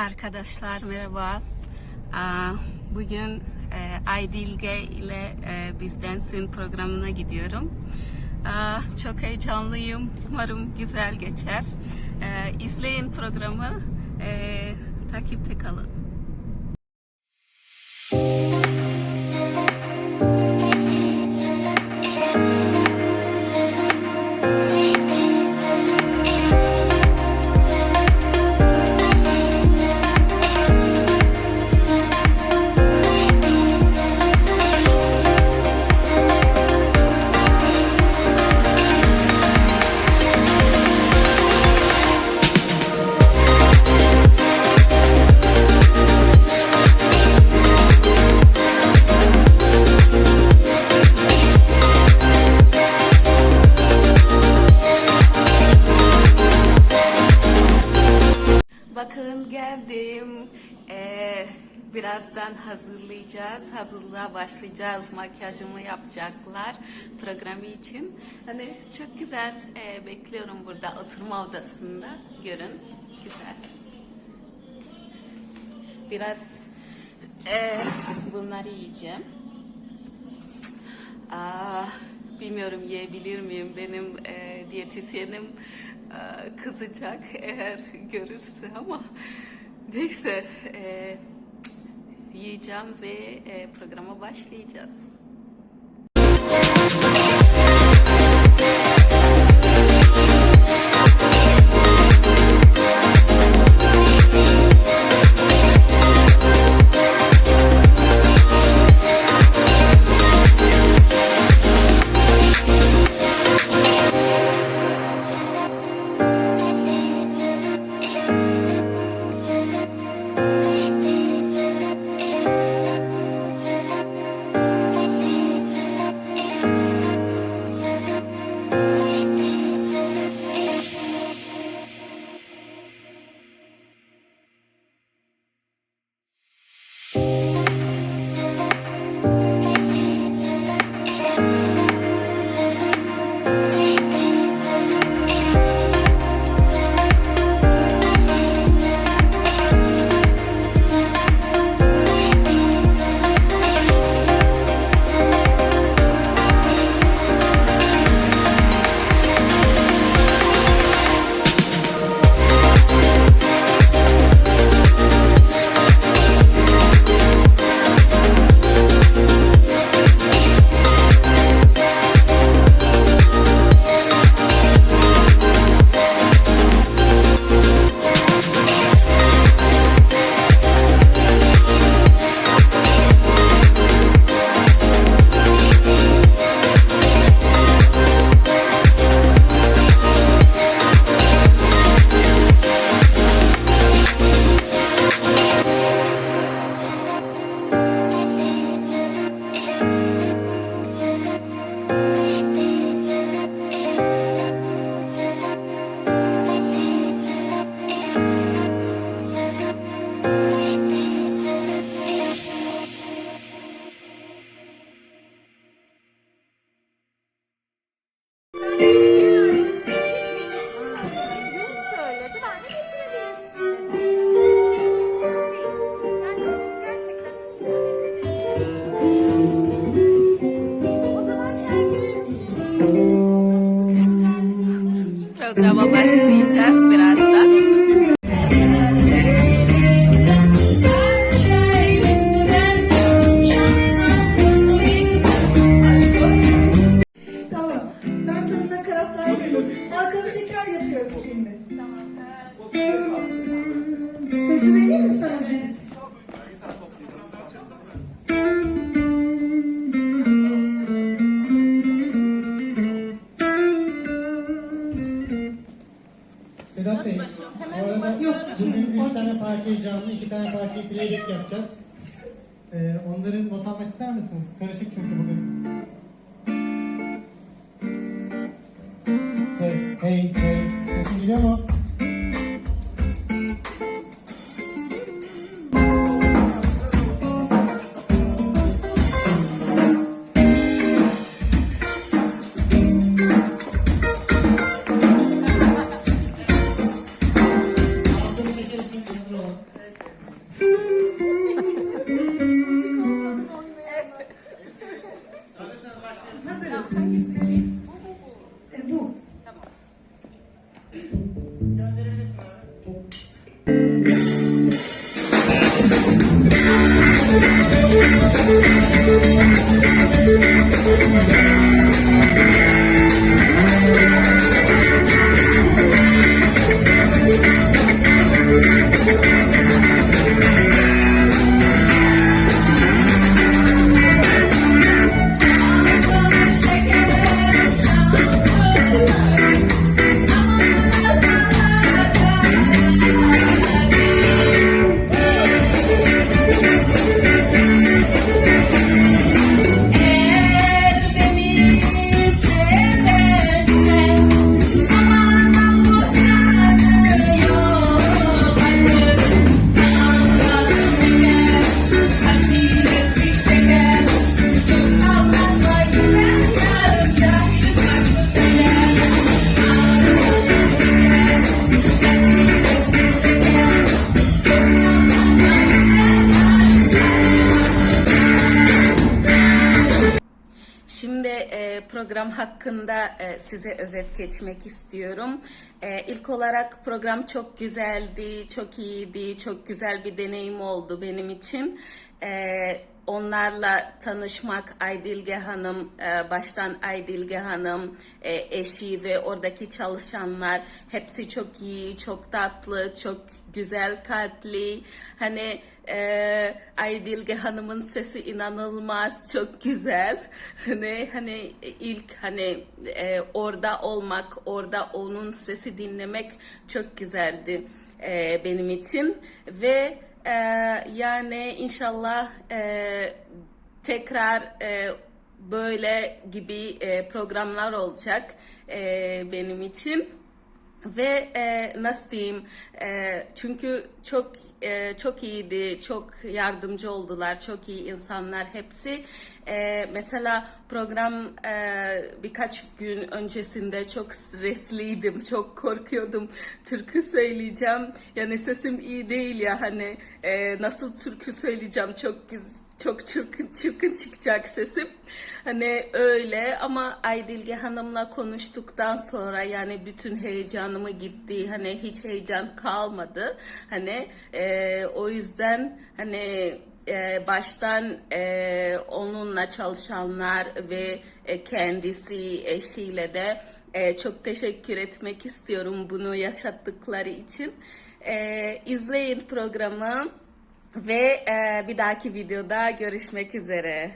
Arkadaşlar merhaba. Bugün e, Aydilge ile e, Bizdensin programına gidiyorum. Çok heyecanlıyım. Umarım güzel geçer. E, İzleyin programı. Takipte kalın. Bakın geldim. Ee, birazdan hazırlayacağız. Hazırlığa başlayacağız. Makyajımı yapacaklar programı için. Hani çok güzel ee, bekliyorum burada oturma odasında. Görün. Güzel. Biraz ee, bunları yiyeceğim. Aa, bilmiyorum yiyebilir miyim? Benim e, diyetisyenim e, kızacak eğer görürse ama neyse e, yiyeceğim ve e, programa başlayacağız. Canlı, iki tane parçayı playback yapacağız. Ee, onları not almak ister misiniz? Karışık çünkü bugün. Thank you. Program hakkında e, size özet geçmek istiyorum. E, ilk olarak program çok güzeldi, çok iyiydi, çok güzel bir deneyim oldu benim için. E, onlarla tanışmak Aydilge Hanım, e, baştan Aydilge Hanım, e, eşi ve oradaki çalışanlar hepsi çok iyi, çok tatlı, çok güzel kalpli. Hani e, Aydilge Hanım'ın sesi inanılmaz, çok güzel. Hani hani ilk hani e, orada olmak, orada onun sesi dinlemek çok güzeldi e, benim için ve e, yani inşallah e, tekrar e, böyle gibi e, programlar olacak e, benim için ve e, nasıl diyeyim e, çünkü çok e, çok iyiydi çok yardımcı oldular çok iyi insanlar hepsi. E, mesela program e, birkaç gün öncesinde çok stresliydim çok korkuyordum. Türkü söyleyeceğim. Yani sesim iyi değil ya hani e, nasıl türkü söyleyeceğim çok çok çırkın çırkın çıkacak sesim. Hani öyle ama Aydilge Hanım'la konuştuktan sonra yani bütün heyecanımı gitti. Hani hiç heyecan kalmadı. Hani e, o yüzden hani e, baştan e, onunla çalışanlar ve e, kendisi eşiyle de e, çok teşekkür etmek istiyorum bunu yaşattıkları için. E, izleyin programı. Ve e, bir dahaki videoda görüşmek üzere.